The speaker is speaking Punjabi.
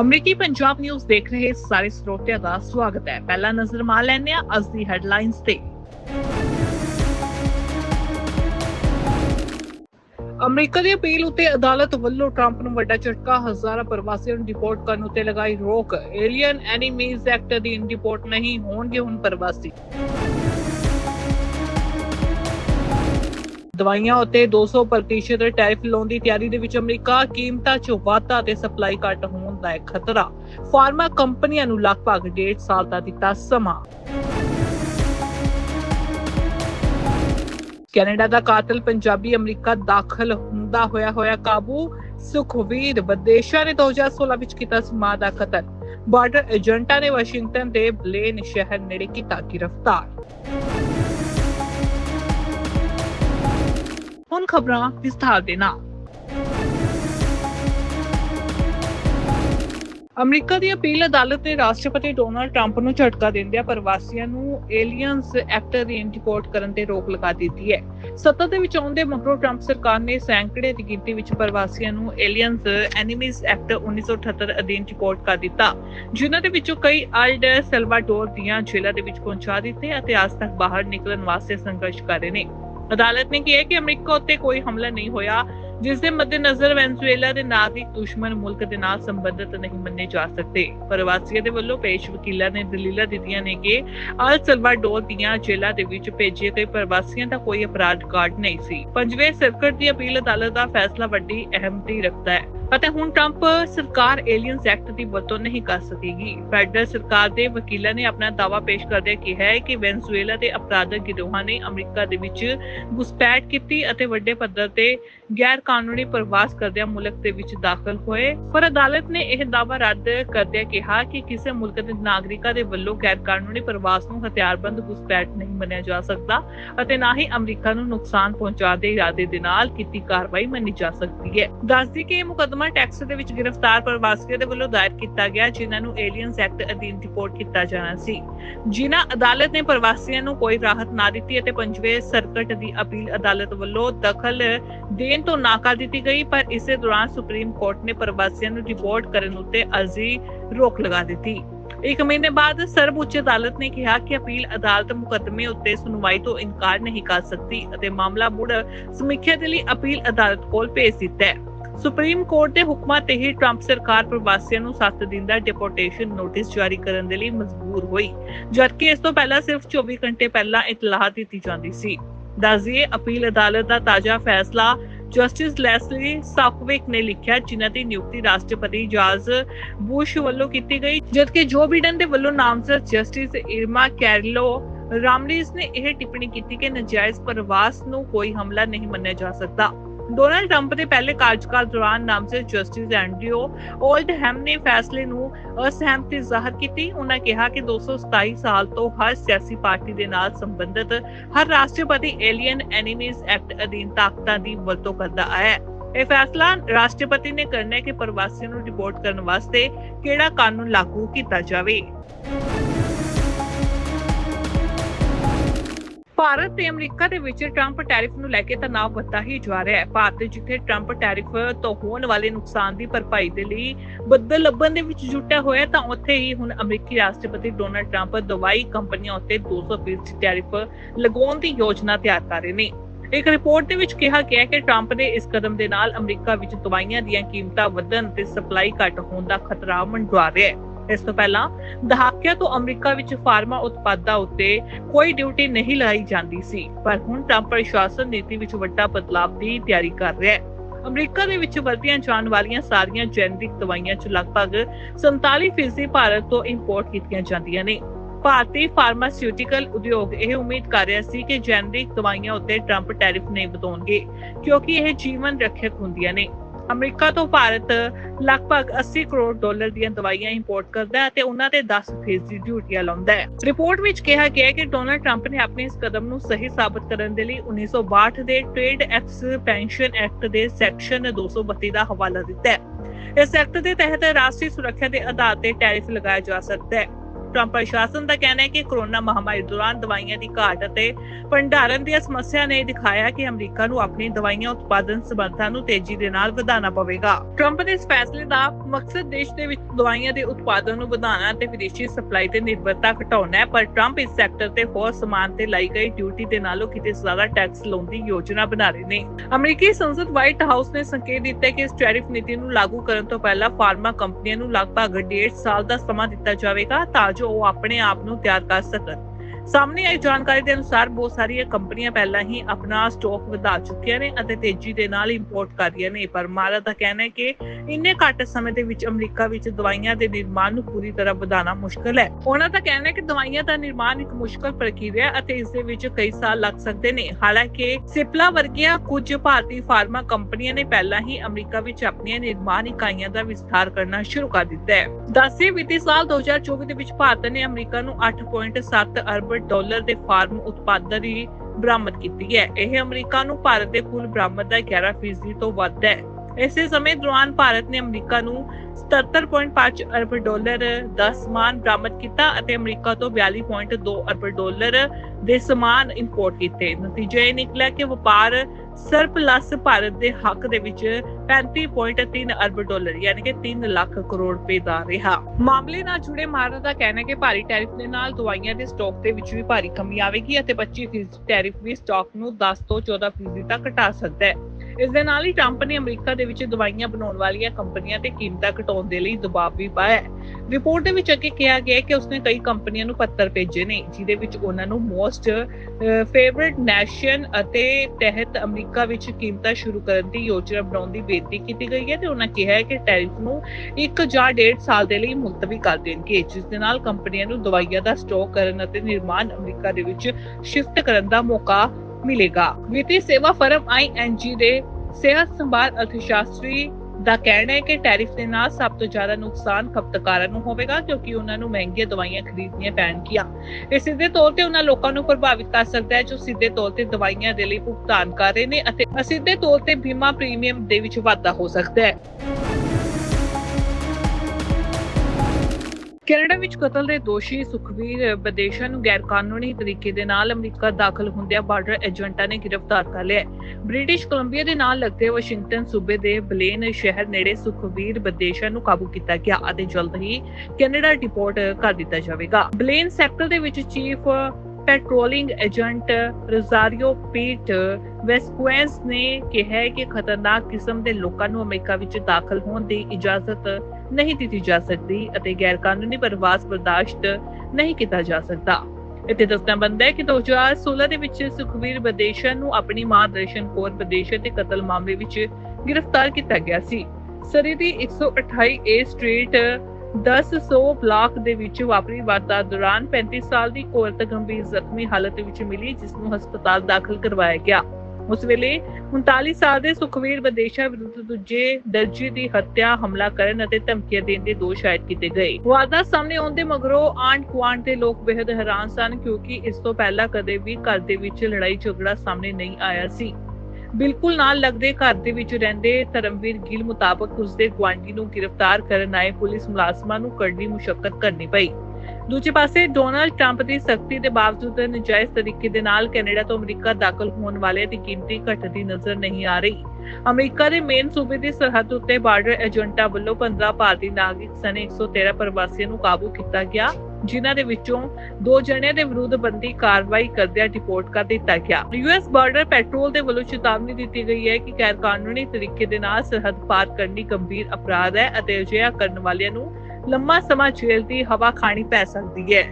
ਅਮਰੀਕੀ ਪੰਜਾਬ ਨਿਊਜ਼ ਦੇਖ ਰਹੇ ਸਾਰੇ ਸਰੋਤਿਆਂ ਦਾ ਸਵਾਗਤ ਹੈ। ਪਹਿਲਾ ਨਜ਼ਰ ਮਾਰ ਲੈਂਦੇ ਹਾਂ ਅੱਜ ਦੀ ਹੈਡਲਾਈਨਸ ਤੇ। ਅਮਰੀਕਾ ਦੀ ਅਪੀਲ ਉਤੇ ਅਦਾਲਤ ਵੱਲੋਂ ਟਰੰਪ ਨੂੰ ਵੱਡਾ ਝਟਕਾ, ਹਜ਼ਾਰਾਂ ਪ੍ਰਵਾਸੀਆਂ ਨੂੰ ਡਿਪੋਰਟ ਕਰਨ ਉਤੇ ਲਗਾਈ ਰੋਕ। ਏਲੀਅਨ ਐਨੀਮੀਜ਼ ਐਕਟ ਦੀ ਡਿਪੋਰਟ ਨਹੀਂ ਹੋਣਗੇ ਹੁਣ ਪ੍ਰਵਾਸੀ। ਦਵਾਈਆਂ ਉਤੇ 200% ਟੈਰਿਫ ਲਾਉਣ ਦੀ ਤਿਆਰੀ ਦੇ ਵਿੱਚ ਅਮਰੀਕਾ ਕੀਮਤਾਂ 'ਚ ਵਾਧਾ ਤੇ ਸਪਲਾਈ ਘੱਟ ਹੋਣ ਦਾ ਖਤਰਾ। ਫਾਰਮਾ ਕੰਪਨੀਆਂ ਨੂੰ ਲਗਭਗ 1.5 ਸਾਲ ਦਾ ਦਿੱਤਾ ਸਮਾਂ। ਕੈਨੇਡਾ ਦਾ ਕਾਤਲ ਪੰਜਾਬੀ ਅਮਰੀਕਾ ਦਾਖਲ ਹੁੰਦਾ ਹੋਇਆ ਹੋਇਆ ਕਾਬੂ ਸੁਖਵੀਰ ਵਿਦੇਸ਼ਾਂ ਨੇ 2016 ਵਿੱਚ ਕੀਤਾ ਸਮਾਂ ਦਾ ਕਤਲ। ਬਾਰਡਰ ਏਜੰਟਾਂ ਨੇ ਵਾਸ਼ਿੰਗਟਨ ਦੇ ਬਲੇਨ ਸ਼ਹਿਰ ਨੇੜੇ ਕੀਤਾ ਗ੍ਰਿਫਤਾਰ। ਹੁਣ ਖਬਰਾਂ ਵਿਸਥਾਰ ਦੇ ਨਾਲ ਅਮਰੀਕਾ ਦੀ ਅਪੀਲ ਅਦਾਲਤ ਨੇ ਰਾਸ਼ਟਰਪਤੀ ਡੋਨਾਲਡ ਟਰੰਪ ਨੂੰ ਝਟਕਾ ਦਿੰਦਿਆਂ ਪ੍ਰਵਾਸੀਆਂ ਨੂੰ ਏਲੀਅਨਸ ਐਕਟ ਦੀ ਡਿਪੋਰਟ ਕਰਨ ਤੇ ਰੋਕ ਲਗਾ ਦਿੱਤੀ ਹੈ ਸੱਤਾ ਦੇ ਵਿੱਚ ਆਉਂਦੇ ਮਗਰੋਂ ਟਰੰਪ ਸਰਕਾਰ ਨੇ ਸੈਂਕੜੇ ਦੀ ਗਿਣਤੀ ਵਿੱਚ ਪ੍ਰਵਾਸੀਆਂ ਨੂੰ ਏਲੀਅਨਸ ਐਨੀਮੀਜ਼ ਐਕਟ 1978 ਅਧੀਨ ਡਿਪੋਰਟ ਕਰ ਦਿੱਤਾ ਜਿਨ੍ਹਾਂ ਦੇ ਵਿੱਚੋਂ ਕਈ ਅਲਡ ਸੈਲਵਾਡੋਰ ਦੀਆਂ ਜੇਲ੍ਹਾਂ ਦੇ ਵਿੱਚ ਪਹੁੰਚਾ ਦਿੱਤੇ ਅਤੇ ਅੱਜ ਤੱਕ ਬਾਹਰ ਨਿਕਲਣ ਵਾਸਤੇ ਸੰਘਰਸ਼ ਕਰ ਰਹੇ ਨੇ ਅਦਾਲਤ ਨੇ ਕਿਹਾ ਕਿ ਅਮਰੀਕਾ ਉੱਤੇ ਕੋਈ ਹਮਲਾ ਨਹੀਂ ਹੋਇਆ, ਜਿਸ ਦੇ ਮੱਦੇਨਜ਼ਰ ਵੈਨਜ਼ੂਏਲਾ ਦੇ ਨਾਗਰਿਕ ਦੁਸ਼ਮਣ ਮੁਲਕ ਦੇ ਨਾਲ ਸੰਬੰਧਿਤ ਨਹੀਂ ਮੰਨੇ ਜਾ ਸਕਦੇ। ਪ੍ਰਵਾਸੀਆਂ ਦੇ ਵੱਲੋਂ ਪੇਸ਼ ਵਕੀਲਾਂ ਨੇ ਦਲੀਲਾਂ ਦਿੱਤੀਆਂ ਨੇ ਕਿ ਅਲ ਸਲਵਾਡੋਰ ਦੀਆਂ ਜੇਲ੍ਹਾਂ ਦੇ ਵਿੱਚ ਭੇਜੇ ਗਏ ਪ੍ਰਵਾਸੀਆਂ ਦਾ ਕੋਈ ਅਪਰਾਧ ਕਾਰਡ ਨਹੀਂ ਸੀ। ਪੰਜਵੇਂ ਸਰਕਟ ਦੀ ਅਪੀਲ ਅਦਾਲਤ ਦਾ ਫੈਸਲਾ ਵੱਡੀ ਅਹਿਮਤੀ ਰੱਖਦਾ ਹੈ। ਅਤੇ ਹੁਣ ਟਰੰਪ ਸਰਕਾਰ ਏਲੀਅਨਸ ਐਕਟ ਦੀ ਵਰਤੋਂ ਨਹੀਂ ਕਰ ਸਕੇਗੀ। ਫੈਡਰਲ ਸਰਕਾਰ ਦੇ ਵਕੀਲਾਂ ਨੇ ਆਪਣਾ ਦਾਅਵਾ ਪੇਸ਼ ਕਰਦਿਆਂ ਕਿਹਾ ਹੈ ਕਿ ਵੈਨਜ਼ੂਏਲਾ ਦੇ ਅਪਰਾਧਕ ਗਿਰੋਹਾਂ ਨੇ ਅਮਰੀਕਾ ਦੇ ਵਿੱਚ ਘੁਸਪੈਠ ਕੀਤੀ ਅਤੇ ਵੱਡੇ ਪੱਧਰ ਤੇ ਗੈਰ ਕਾਨੂੰਨੀ ਪ੍ਰਵਾਸ ਕਰਦਿਆਂ ਮੁਲਕ ਦੇ ਵਿੱਚ ਦਾਖਲ ਹੋਏ। ਪਰ ਅਦਾਲਤ ਨੇ ਇਹ ਦਾਵਾ ਰੱਦ ਕਰਦਿਆਂ ਕਿਹਾ ਕਿ ਕਿਸੇ ਮੁਲਕ ਦੇ ਨਾਗਰਿਕਾਂ ਦੇ ਵੱਲੋਂ ਗੈਰ ਕਾਨੂੰਨੀ ਪ੍ਰਵਾਸ ਨੂੰ ਹਥਿਆਰਬੰਦ ਘੁਸਪੈਠ ਨਹੀਂ ਮੰਨਿਆ ਜਾ ਸਕਦਾ ਅਤੇ ਨਾ ਹੀ ਅਮਰੀਕਾ ਨੂੰ ਨੁਕਸਾਨ ਪਹੁੰਚਾਉਣ ਦੇ ਇਰਾਦੇ ਦੇ ਨਾਲ ਕੀਤੀ ਕਾਰਵਾਈ ਮੰਨੀ ਜਾ ਸਕਦੀ ਹੈ। ਦੱਸਦੀ ਕਿ ਇਹ ਮੁਕੱਦਮਾ ਟੈਕਸ ਦੇ ਵਿੱਚ ਗ੍ਰਿਫਤਾਰ ਪ੍ਰਵਾਸੀਆਂ ਦੇ ਵੱਲੋਂ ਦਾਇਰ ਕੀਤਾ ਗਿਆ, ਜਿਨ੍ਹਾਂ ਨੂੰ ਏਲੀਅਨਸ ਐਕਟ ਅਧੀਨ ਰਿਪੋਰਟ ਕੀਤਾ ਜਾਣਾ ਸੀ। ਜਿਨ੍ਹਾਂ ਅਦਾਲਤ ਨੇ ਪ੍ਰਵਾਸੀਆਂ ਨੂੰ ਕੋਈ ਰਾਹਤ ਨਾ ਦਿੱਤੀ ਅਤੇ ਪੰਜਵੇਂ ਸਰਕਟ ਦੀ ਅਪੀਲ ਅਦਾਲਤ ਵੱਲੋਂ ਦਖਲ ਦੇਣ ਤੋਂ ਨਾ ਦਿੱਤੀ ਗਈ, ਪਰ ਇਸੇ ਦੌਰਾਨ ਸੁਪਰੀਮ ਕੋਰਟ ਨੇ ਪ੍ਰਵਾਸੀਆਂ ਨੂੰ ਡਿਪੋਰਟ ਕਰਨ ਉੱਤੇ ਅਰਜ਼ੀ ਰੋਕ ਲਗਾ ਦਿੱਤੀ। ਇੱਕ ਮਹੀਨੇ ਬਾਅਦ ਸਰਵਉੱਚ ਅਦਾਲਤ ਨੇ ਕਿਹਾ ਕਿ ਅਪੀਲ ਅਦਾਲਤ ਮੁਕੱਦਮੇ ਉੱਤੇ ਸੁਣਵਾਈ ਤੋਂ ਇਨਕਾਰ ਨਹੀਂ ਕਰ ਸਕਦੀ ਅਤੇ ਮਾਮਲਾ ਮੁੜ ਸਮੀਖਿਆ ਦੇ ਲਈ ਅਪੀਲ ਅਦਾਲਤ ਕੋਲ ਭੇਜ ਦਿੱਤਾ ਹੈ। ਸੁਪਰੀਮ ਕੋਰਟ ਦੇ ਹੁਕਮਾਂ ਤੇ ਹੀ ਟਰੰਪ ਸਰਕਾਰ ਪ੍ਰਵਾਸੀਆਂ ਨੂੰ 7 ਦਿਨ ਦਾ ਡਿਪੋਰਟੇਸ਼ਨ ਨੋਟਿਸ ਜਾਰੀ ਕਰਨ ਦੇ ਲਈ ਮਜਬੂਰ ਹੋਈ, ਜਦਕਿ ਇਸ ਤੋਂ ਪਹਿਲਾਂ ਸਿਰਫ 24 ਘੰਟੇ ਪਹਿਲਾਂ ਇਤਲਾਹ ਦਿੱਤੀ ਜਾਂਦੀ ਸੀ। ਦੱਸਦੀਏ, ਅਪੀਲ ਅਦਾਲਤ ਦਾ ਤਾਜ਼ਾ ਫੈਸਲਾ ਜਸਟਿਸ ਲੈਸਲੀ ਸਾਕਵਿਕ ਨੇ ਲਿਖਿਆ, ਜਿਨ੍ਹਾਂ ਦੀ ਨਿਯੁਕਤੀ ਰਾਸ਼ਟਰਪਤੀ ਜਾਰਜ ਬੁਸ਼ ਵੱਲੋਂ ਕੀਤੀ ਗਈ, ਜਦਕਿ ਜੋ ਬਿਡਨ ਦੇ ਵੱਲੋਂ ਨਾਮਜ਼ਦ ਜਸਟਿਸ ਇਰਮਾ ਕੈਰਲੋ ਰਾਮਲੀਸ ਨੇ ਇਹ ਟਿੱਪਣੀ ਕੀਤੀ ਕਿ ਨਜਾਇਜ਼ ਪ੍ਰਵਾਸ ਨੂੰ ਕੋਈ ਹਮਲਾ ਨਹੀਂ ਮੰਨਿਆ ਜਾ ਸਕਦਾ। ਡੋਨਾਲਡ ਟਰੰਪ ਦੇ ਪਹਿਲੇ ਕਾਰਜਕਾਲ ਦੌਰਾਨ ਨਾਮਜ਼ਦ ਜਸਟਿਸ ਐਂਡਰਿਓ ਓਲਡਹੈਮ ਨੇ ਫੈਸਲੇ ਨੂੰ ਅਸਹਿਮਤੀ ਜ਼ਾਹਰ ਕੀਤੀ। ਉਹਨਾਂ ਕਿਹਾ ਕਿ 227 ਸਾਲ ਤੋਂ ਹਰ ਸਿਆਸੀ ਪਾਰਟੀ ਦੇ ਨਾਲ ਸੰਬੰਧਿਤ ਹਰ ਰਾਸ਼ਟਰਪਤੀ ਏਲੀਅਨ ਐਨੀਮੀਜ਼ ਐਕਟ ਅਧੀਨ ਤਾਕਤਾਂ ਦੀ ਵਰਤੋਂ ਕਰਦਾ ਆਇਆ ਹੈ। ਇਹ ਫੈਸਲਾ ਰਾਸ਼ਟਰਪਤੀ ਨੇ ਕਰਨਾ ਹੈ ਕਿ ਪ੍ਰਵਾਸੀਆਂ ਨੂੰ ਰਿਪੋਰਟ ਕਰਨ ਵਾਸਤੇ ਕਿਹੜਾ ਕਾਨੂੰਨ ਲਾਗੂ ਕੀਤਾ ਜਾਵੇ। ਭਾਰਤ ਤੇ ਅਮਰੀਕਾ ਦੇ ਵਿੱਚ ਟਰੰਪ ਟੈਰਿਫ ਨੂੰ ਲੈ ਕੇ ਤਣਾਅ ਵੱਧਦਾ ਹੀ ਜਾ ਰਿਹਾ ਹੈ। ਭਾਰਤ ਜਿੱਥੇ ਟਰੰਪ ਟੈਰਿਫ ਤੋਂ ਹੋਣ ਵਾਲੇ ਨੁਕਸਾਨ ਦੀ ਭਰਪਾਈ ਦੇ ਲਈ ਬੱਦਲ ਲੱਭਣ ਦੇ ਵਿੱਚ ਜੁਟਿਆ ਹੋਇਆ ਤਾਂ ਉੱਥੇ ਹੀ ਹੁਣ ਅਮਰੀਕੀ ਰਾਸ਼ਟਰਪਤੀ ਡੋਨਲਡ ਟਰੰਪ ਦਵਾਈ ਕੰਪਨੀਆਂ ਉੱਤੇ 200% ਟੈਰਿਫ ਲਗਾਉਣ ਦੀ ਯੋਜਨਾ ਤਿਆਰ ਕਰ ਰਹੇ ਨੇ। ਇੱਕ ਰਿਪੋਰਟ ਦੇ ਵਿੱਚ ਕਿਹਾ ਗਿਆ ਹੈ ਕਿ ਟਰੰਪ ਦੇ ਇਸ ਕਦਮ ਦੇ ਨਾਲ ਅਮਰੀਕਾ ਵਿੱਚ ਦਵਾਈਆਂ ਦੀਆਂ ਕੀਮਤਾਂ ਵਧਣ ਤੇ ਸਪਲਾਈ ਘੱਟ ਹੋਣ ਦਾ ਖਤਰਾ ਮੰਡਰਾ ਰਿਹਾ ਹੈ। ਇਸ ਤੋਂ ਪਹਿਲਾਂ ਦਹਾਕਿਆਂ ਤੋਂ ਅਮਰੀਕਾ ਵਿੱਚ ਫਾਰਮਾ ਉਤਪਾਦਾਂ ਉੱਤੇ ਕੋਈ ਡਿਊਟੀ ਨਹੀਂ ਲਾਈ ਜਾਂਦੀ ਸੀ, ਪਰ ਹੁਣ ਟਰੰਪ ਪ੍ਰਸ਼ਾਸਨ ਨੀਤੀ ਵਿੱਚ ਵੱਡਾ ਬਦਲਾਅ ਦੀ ਤਿਆਰੀ ਕਰ ਰਿਹਾ ਹੈ। ਅਮਰੀਕਾ ਦੇ ਵਿੱਚ ਵਰਤੀਆਂ ਜਾਣ ਵਾਲੀਆਂ ਸਾਰੀਆਂ ਜੈਨਰਿਕ ਦਵਾਈਆਂ 'ਚ ਲਗਭਗ 47% ਭਾਰਤ ਤੋਂ ਇੰਪੋਰਟ ਕੀਤੀਆਂ ਜਾਂਦੀਆਂ ਨੇ। ਭਾਰਤੀ ਫਾਰਮਾਸਿਊਟੀਕਲ ਉਦਯੋਗ ਇਹ ਉਮੀਦ ਕਰ ਰਿਹਾ ਸੀ ਕਿ ਜੈਨਰਿਕ ਦਵਾਈਆਂ ਉੱਤੇ ਟਰੰਪ ਟੈਰਿਫ ਨਹੀਂ ਵਧਾਉਣਗੇ, ਕਿਉਂਕਿ ਇਹ ਜੀਵਨ ਰੱਖਿਅਕ ਹੁੰਦੀਆਂ ਨੇ। ਅਮਰੀਕਾ ਤੋਂ ਭਾਰਤ ਲਗਭਗ 80 ਕਰੋੜ ਡਾਲਰ ਦੀਆਂ ਦਵਾਈਆਂ ਇੰਪੋਰਟ ਕਰਦਾ ਹੈ ਤੇ ਉਹਨਾਂ ਤੇ 10% ਦੀ ਡਿਊਟੀਆਂ ਲਾਉਂਦਾ ਹੈ। ਰਿਪੋਰਟ ਵਿੱਚ ਕਿਹਾ ਗਿਆ ਹੈ ਕਿ ਡੋਨਲਡ ਟਰੰਪ ਨੇ ਆਪਣੇ ਇਸ ਕਦਮ ਨੂੰ ਸਹੀ ਸਾਬਤ ਕਰਨ ਦੇ ਲਈ 1962 ਦੇ ਟ੍ਰੇਡ ਐਕਸਪੈਂਸ਼ਨ ਐਕਟ ਦੇ ਸੈਕਸ਼ਨ 232 ਦਾ ਹਵਾਲਾ ਦਿੱਤਾ ਹੈ। ਇਸ ਐਕਟ ਦੇ ਤਹਿਤ ਰਾਸ਼ਟਰੀ ਸੁਰੱਖਿਆ ਦੇ ਆਧਾਰ ਤੇ ਟੈਰਿਫ ਲਗਾਇਆ ਜਾ ਸਕਦਾ ਹੈ। ਟਰੰਪ ਪ੍ਰਸ਼ਾਸਨ ਦਾ ਕਹਿਣਾ ਹੈ ਕਿ ਕੋਰੋਨਾ ਮਹਾਮਾਰੀ ਦੌਰਾਨ ਦਵਾਈਆਂ ਦੀ ਘਾਟ ਅਤੇ ਭੰਡਾਰਨ ਦੀਆਂ ਸਮੱਸਿਆ ਨੇ ਦਿਖਾਇਆ ਕਿ ਅਮਰੀਕਾ ਨੂੰ ਆਪਣੀ ਦਵਾਈਆਂ ਉਤਪਾਦਨ ਸਮਰੱਥਾ ਨੂੰ ਤੇਜ਼ੀ ਦੇ ਨਾਲ ਵਧਾਉਣਾ ਪਵੇਗਾ। ਟਰੰਪ ਦੇ ਇਸ ਫੈਸਲੇ ਦਾ ਮਕਸਦ ਦੇਸ਼ ਦੇ ਵਿੱਚ ਦਵਾਈਆਂ ਦੇ ਉਤਪਾਦਨ ਨੂੰ ਵਧਾਉਣਾ ਅਤੇ ਵਿਦੇਸ਼ੀ ਸਪਲਾਈ ਤੇ ਨਿਰਭਰਤਾ ਘਟਾਉਣਾ ਹੈ, ਪਰ ਟਰੰਪ ਇਸ ਸੈਕਟਰ ਤੇ ਹੋਰ ਸਮਾਨ ਤੇ ਲਾਈ ਗਈ ਡਿਊਟੀ ਦੇ ਨਾਲੋਂ ਕਿਤੇ ਜ਼ਿਆਦਾ ਟੈਕਸ ਲਾਉਣ ਦੀ ਯੋਜਨਾ ਬਣਾ ਰਹੇ ਨੇ। ਅਮਰੀਕੀ ਸੰਸਦ ਵਾਈਟ ਹਾਊਸ ਨੇ ਸੰਕੇਤ ਦਿੱਤਾ ਕਿ ਇਸ ਟੈਰਿਫ ਨੀਤੀ ਨੂੰ ਲਾਗੂ ਕਰਨ ਤੋਂ ਪਹਿਲਾਂ ਫਾਰਮਾ ਕੰਪਨੀਆਂ ਨੂੰ ਲਗਭਗ 1.5 ਸਾਲ ਦਾ ਸਮਾਂ ਦਿੱਤਾ ਜਾਵੇਗਾ ਤਾਂ ਜੋ ਉਹ ਆਪਣੇ ਆਪ ਨੂੰ ਤਿਆਰ ਕਰ ਸਕਣ। ਸਾਹਮਣੇ ਆਈ ਜਾਣਕਾਰੀ ਦੇ ਅਨੁਸਾਰ ਬਹੁਤ ਸਾਰੀਆਂ ਕੰਪਨੀਆਂ ਪਹਿਲਾਂ ਹੀ ਆਪਣਾ ਸਟਾਕ ਵਧਾ ਚੁੱਕੀਆਂ ਨੇ ਅਤੇ ਤੇਜ਼ੀ ਦੇ ਨਾਲ ਇੰਪੋਰਟ ਕਰ ਰਹੀਆਂ ਨੇ। ਪਰ ਮਾਰਾ ਦਾ ਕਹਿਣਾ ਹੈ ਕਿ ਇੰਨੇ ਘੱਟ ਸਮੇਂ ਦੇ ਵਿੱਚ ਅਮਰੀਕਾ ਵਿੱਚ ਦਵਾਈਆਂ ਦੇ ਨਿਰਮਾਣ ਨੂੰ ਪੂਰੀ ਤਰ੍ਹਾਂ ਵਧਾਉਣਾ ਮੁਸ਼ਕਲ ਹੈ। ਉਹਨਾਂ ਦਾ ਕਹਿਣਾ ਹੈ ਕਿ ਦਵਾਈਆਂ ਦਾ ਨਿਰਮਾਣ ਇੱਕ ਮੁਸ਼ਕਲ ਪ੍ਰਕਿਰਿਆ ਹੈ ਅਤੇ ਇਸ ਦੇ ਵਿੱਚ ਕਈ ਸਾਲ ਲੱਗ ਸਕਦੇ ਨੇ। ਹਾਲਾਂਕਿ ਸਿਪਲਾ ਵਰਗੀਆਂ ਕੁਝ ਭਾਰਤੀ ਫਾਰਮਾ ਕੰਪਨੀਆਂ ਨੇ ਪਹਿਲਾਂ ਹੀ ਅਮਰੀਕਾ ਵਿੱਚ ਆਪਣੀਆਂ ਨਿਰਮਾਣ ਇਕਾਈਆਂ ਦਾ ਵਿਸਥਾਰ ਕਰਨਾ ਸ਼ੁਰੂ ਕਰ ਦਿੱਤਾ ਹੈ। ਦੱਸੇ ਵਿੱਤੀ ਸਾਲ 2024 ਦੇ ਵਿੱਚ ਭਾਰਤ ਨੇ ਅਮਰੀਕਾ ਨੂੰ 8.7 ਅਰਬ ਡਾਲਰ ਦੇ ਫਾਰਮ ਉਤਪਾਦਨ ਬਰਾਮਦ ਕੀਤੀ ਹੈ। ਇਹ ਅਮਰੀਕਾ ਨੂੰ ਭਾਰਤ ਦੇ ਕੁੱਲ ਬਰਾਮਦ ਦਾ 11% ਤੋਂ ਵੱਧ ਹੈ। ਇਸੇ ਸਮੇਂ ਦੌਰਾਨ ਭਾਰਤ ਨੇ ਅਮਰੀਕਾ ਨੂੰ 77.5 ਅਰਬ ਡਾਲਰ ਦਾ ਸਮਾਨ ਬਰਾਮਦ ਕੀਤਾ ਅਤੇ ਅਮਰੀਕਾ ਤੋਂ 42.2 ਅਰਬ ਡਾਲਰ ਦੇ ਸਮਾਨ ਇੰਪੋਰਟ ਕੀਤੇ। ਨਤੀਜੇ ਇਹ ਨਿਕਲਿਆ ਕਿ ਵਪਾਰ ਸਰਪਲਸ ਭਾਰਤ ਦੇ ਹੱਕ ਦੇ ਵਿੱਚ 35.3 ਅਰਬ ਡਾਲਰ, ਯਾਨੀ ਕਿ 3 ਲੱਖ ਕਰੋੜ ਰੁਪਏ ਦਾ ਰਿਹਾ। ਮਾਮਲੇ ਨਾਲ ਜੁੜੇ ਮਾਰਨ ਦਾ ਕਹਿਣਾ ਹੈ ਕਿ ਭਾਰੀ ਟੈਰਿਫ ਦੇ ਨਾਲ ਦਵਾਈਆਂ ਦੇ ਸਟਾਕ ਦੇ ਵਿੱਚ ਵੀ ਭਾਰੀ ਕਮੀ ਆਵੇਗੀ ਅਤੇ 25% ਟੈਰਿਫ ਵੀ ਸਟਾਕ ਨੂੰ 10 ਤੋਂ 14% ਤੱਕ ਘਟਾ ਸਕਦਾ ਹੈ। ਇਸ ਦੇ ਨਾਲ ਹੀ ਟਰੰਪ ਨੇ ਅਮਰੀਕਾ ਦੇ ਵਿੱਚ ਦਵਾਈਆਂ ਬਣਾਉਣ ਵਾਲੀਆਂ ਕੰਪਨੀਆਂ ਤੇ ਕੀਮਤਾਂ ਘਟਾਉਣ ਦੇ ਲਈ ਦਬਾਅ ਵੀ ਪਾਇਆ ਹੈ। ਰਿਪੋਰਟ ਦੇ ਵਿੱਚ ਅੱਗੇ ਕਿਹਾ ਗਿਆ ਹੈ ਕਿ ਉਸਨੇ ਕਈ ਕੰਪਨੀਆਂ ਨੂੰ ਪੱਤਰ ਭੇਜੇ ਨੇ, ਜਿਹਦੇ ਵਿੱਚ ਉਹਨਾਂ ਨੂੰ ਮੋਸਟ ਫੇਵਰਿਟ ਨੈਸ਼ਨ ਅਤੇ ਤਹਿਤ ਅਮਰੀਕਾ ਵਿੱਚ ਕੀਮਤਾਂ ਸ਼ੁਰੂ ਕਰਨ ਦੀ ਯੋਜਨਾ ਬਣਾਉਣ ਦੀ ਬੇਨਤੀ ਕੀਤੀ ਗਈ ਹੈ ਤੇ ਉਹਨਾਂ ਕਿਹਾ ਹੈ ਕਿ ਟੈਰਿਫ ਨੂੰ ਇੱਕ ਜਾਂ ਡੇਢ ਸਾਲ ਦੇ ਲਈ ਮੁਲਤਵੀ ਕਰ ਦੇਣਗੇ, ਜਿਸ ਦੇ ਨਾਲ ਕੰਪਨੀਆਂ ਨੂੰ ਦਵਾਈਆਂ ਦਾ ਸਟਾਕ ਕਰਨ ਅਤੇ ਨਿਰਮਾਣ ਅਮਰੀਕਾ ਦੇ ਵਿੱਚ ਸ਼ਿਫਟ ਕਰਨ ਦਾ ਮੌਕਾ ਮਿਲੇਗਾ। ਵਿੱਤੀ ਸੇਵਾ ਫਰਮ ਆਈਐਨਜੀ ਦੇ ਸਿਹਤ ਸੰਭਾਲ ਅਰਥਸ਼ਾਸਤਰੀ ਦਾ ਕਹਿਣਾ ਹੈ ਕਿ ਟੈਰਿਫ ਦੇ ਨਾਲ ਸਭ ਤੋਂ ਜ਼ਿਆਦਾ ਨੁਕਸਾਨ ਖਪਤਕਾਰਾਂ ਨੂੰ ਹੋਵੇਗਾ ਕਿਉਂਕਿ ਉਹਨਾਂ ਨੂੰ ਮਹਿੰਗੀਆਂ ਦਵਾਈਆਂ ਖਰੀਦਣੀਆਂ ਪੈਣਗੀਆਂ। ਇਹ ਸਿੱਧੇ ਤੌਰ ਤੇ ਉਹਨਾਂ ਲੋਕਾਂ ਨੂੰ ਪ੍ਰਭਾਵਿਤ ਕਰ ਸਕਦਾ ਹੈ ਜੋ ਸਿੱਧੇ ਤੌਰ ਤੇ ਦਵਾਈਆਂ ਦੇ ਲਈ ਭੁਗਤਾਨ ਕਰ ਰਹੇ ਨੇ ਅਤੇ ਅਸਿੱਧੇ ਤੌਰ ਤੇ ਬੀਮਾ ਪ੍ਰੀਮੀਅਮ ਦੇ ਵਿੱਚ ਵਾਧਾ ਹੋ ਸਕਦਾ ਹੈ। ਕੈਨੇਡਾ ਵਿੱਚ ਕਤਲ ਦੇ ਦੋਸ਼ੀ ਸੁਖਬੀਰ ਬਦੇਸ਼ਾ ਨੂੰ ਗੈਰਕਾਨੂੰਨੀ ਤਰੀਕੇ ਦੇ ਨਾਲ ਅਮਰੀਕਾ ਦਾਖਲ ਹੁੰਦਿਆਂ ਬਾਰਡਰ ਏਜੰਟਾਂ ਨੇ ਗ੍ਰਿਫਤਾਰ ਕਰ ਲਿਆ ਹੈ। ਬ੍ਰਿਟਿਸ਼ ਕੋਲੰਬੀਆ ਦੇ ਨਾਲ ਲੱਗਦੇ ਵਾਸ਼ਿੰਗਟਨ ਸੂਬੇ ਦੇ ਬਲੇਨ ਸ਼ਹਿਰ ਨੇੜੇ ਸੁਖਵੀਰ ਬਦੇਸ਼ਾ ਨੂੰ ਕਾਬੂ ਕੀਤਾ ਗਿਆ ਅਤੇ ਜਲਦ ਹੀ ਕੈਨੇਡਾ ਡਿਪੋਰਟ ਕਰ ਦਿੱਤਾ ਜਾਵੇਗਾ ਬਲੇਨ ਸੈਕਟਰ ਦੇ ਵਿੱਚ chief patrolling agent Rosario Pete Vasquez ਨੇ ਕਿਹਾ ਕਿ ਖਤਰਨਾਕ ਕਿਸਮ ਦੇ ਲੋਕਾਂ ਨੂੰ ਅਮਰੀਕਾ ਵਿੱਚ ਦਾਖਲ ਹੋਣ ਦੀ ਇਜਾਜ਼ਤ ਨਹੀਂ ਦਿੱਤੀ ਜਾ ਸਕਦੀ ਅਤੇ ਗੈਰਕਾਨੂੰਨੀ ਪ੍ਰਵਾਸ ਬਰਦਾਸ਼ਤ ਨਹੀਂ ਕੀਤਾ ਜਾ ਸਕਦਾ। ਇੱਥੇ ਦੱਸਣਾ ਬੰਦਾ ਹੈ ਕਿ 2016 ਦੇ ਵਿੱਚ ਸੁਖਵੀਰ ਬਦੇਸ਼ਾ ਨੂੰ ਆਪਣੀ ਮਾਂ ਦਰਸ਼ਨ ਕੌਰ ਬਦੇਸ਼ਾ ਦੇ ਕਤਲ ਮਾਮਲੇ ਵਿੱਚ ਗ੍ਰਿਫਤਾਰ ਕੀਤਾ ਗਿਆ ਸੀ। ਸਰੀ ਦੀ 128 ਏ ਸਟਰੀਟ 1000 ਬਲਾਕ ਦੇ ਵਿੱਚ ਵਾਪਰੀ ਵਾਰਦਾਤ ਦੌਰਾਨ 35 ਸਾਲ ਦੀ ਇੱਕ ਔਰਤ ਗੰਭੀਰ ਜ਼ਖਮੀ ਹਾਲਤ ਵਿੱਚ ਮਿਲੀ, ਜਿਸ ਨੂੰ ਹਸਪਤਾਲ ਦਾਖਲ ਕਰਵਾਇਆ ਗਿਆ। ਉਸ ਵੇਲੇ 39 ਸਾਲ ਦੇ ਸੁਖਵੀਰ ਬਦੇਸ਼ਾ ਵਿਰੁੱਧ ਦੂਜੇ ਦਰਜੇ ਦੀ ਹੱਤਿਆ, ਹਮਲਾ ਕਰਨ ਅਤੇ ਧਮਕੀਆਂ ਦੇਣ ਦੇ ਦੋਸ਼ ਆਇਦ ਕੀਤੇ ਗਏ। ਵਾਰਦਾਤ ਸਾਹਮਣੇ ਆਉਣ ਦੇ ਮਗਰੋਂ ਆਂਡ ਕੁਆਂਡ ਦੇ ਲੋਕ ਬੇहद ਹੈਰਾਨ ਸਨ ਕਿਉਂਕਿ ਇਸ ਤੋਂ ਪਹਿਲਾਂ ਕਦੇ ਵੀ ਘਰ ਦੇ ਵਿੱਚ ਲੜਾਈ ਝਗੜਾ ਸਾਹਮਣੇ ਨਹੀਂ ਆਇਆ ਸੀ। ਬਿਲਕੁਲ ਨਾਲ ਲੱਗਦੇ ਘਰ ਦੇ ਵਿੱਚ ਰਹਿੰਦੇ ਧਰਮਵੀਰ ਗਿੱਲ ਮੁਤਾਬਕ ਉਸਦੇ ਗੁਆਂਢੀ ਨੂੰ ਗ੍ਰਿਫਤਾਰ ਕਰਨ ਆਏ ਪੁਲਿਸ ਮੁਲਾਜ਼ਮਾਂ ਨੂੰ ਕੜਨੀ ਮੁਸ਼ਕਲ ਕਰਨੀ ਪਈ। ਦੂਜੇ ਪਾਸੇ ਡੋਨਾਲਡ ਟਰੰਪ ਦੀ ਸਖਤੀ ਦੇ ਬਾਵਜੂਦ ਨਜਾਇਜ਼ ਤਰੀਕੇ ਦੇ ਨਾਲ ਕੈਨੇਡਾ ਤੋਂ ਅਮਰੀਕਾ ਦਾਖਲ ਹੋਣ ਵਾਲਿਆਂ ਦੀ ਗਿਣਤੀ ਘਟਦੀ ਨਜ਼ਰ ਨਹੀਂ ਆ ਰਹੀ। ਅਮਰੀਕਾ ਦੇ ਮੇਨ ਸੂਬੇ ਦੀ ਸਰਹੱਦ ਉੱਤੇ ਬਾਰਡਰ ਏਜੰਟਾਂ ਵੱਲੋਂ 15 ਭਾਰਤੀ ਨਾਗਰਿਕ ਸਣੇ 113 ਪ੍ਰਵਾਸੀਆਂ ਨੂੰ ਕਾਬੂ ਕੀਤਾ ਗਿਆ, ਜਿਨ੍ਹਾਂ ਦੇ ਵਿੱਚੋਂ ਦੋ ਜਣਿਆਂ ਦੇ ਵਿਰੁੱਧ ਬੰਦੀ ਕਾਰਵਾਈ ਕਰਦਿਆਂ ਡਿਪੋਰਟ ਕਰ ਦਿੱਤਾ ਗਿਆ। ਯੂਐਸ ਬਾਰਡਰ ਪੈਟਰੋਲ ਦੇ ਵੱਲੋਂ ਚੇਤਾਵਨੀ ਦਿੱਤੀ ਗਈ ਹੈ ਕਿ ਗੈਰ ਕਾਨੂੰਨੀ ਤਰੀਕੇ ਦੇ ਨਾਲ ਸਰਹੱਦ ਪਾਰ ਕਰਨੀ ਗੰਭੀਰ ਅਪਰਾਧ ਹੈ ਅਤੇ ਅਜਿਹਾ ਕਰਨ ਵਾਲਿਆਂ ਨੂੰ ਲੰਮਾ ਸਮਾਂ ਜੇਲ੍ਹ ਦੀ ਹਵਾ ਖਾਣੀ ਪੈ ਸਕਦੀ ਹੈ।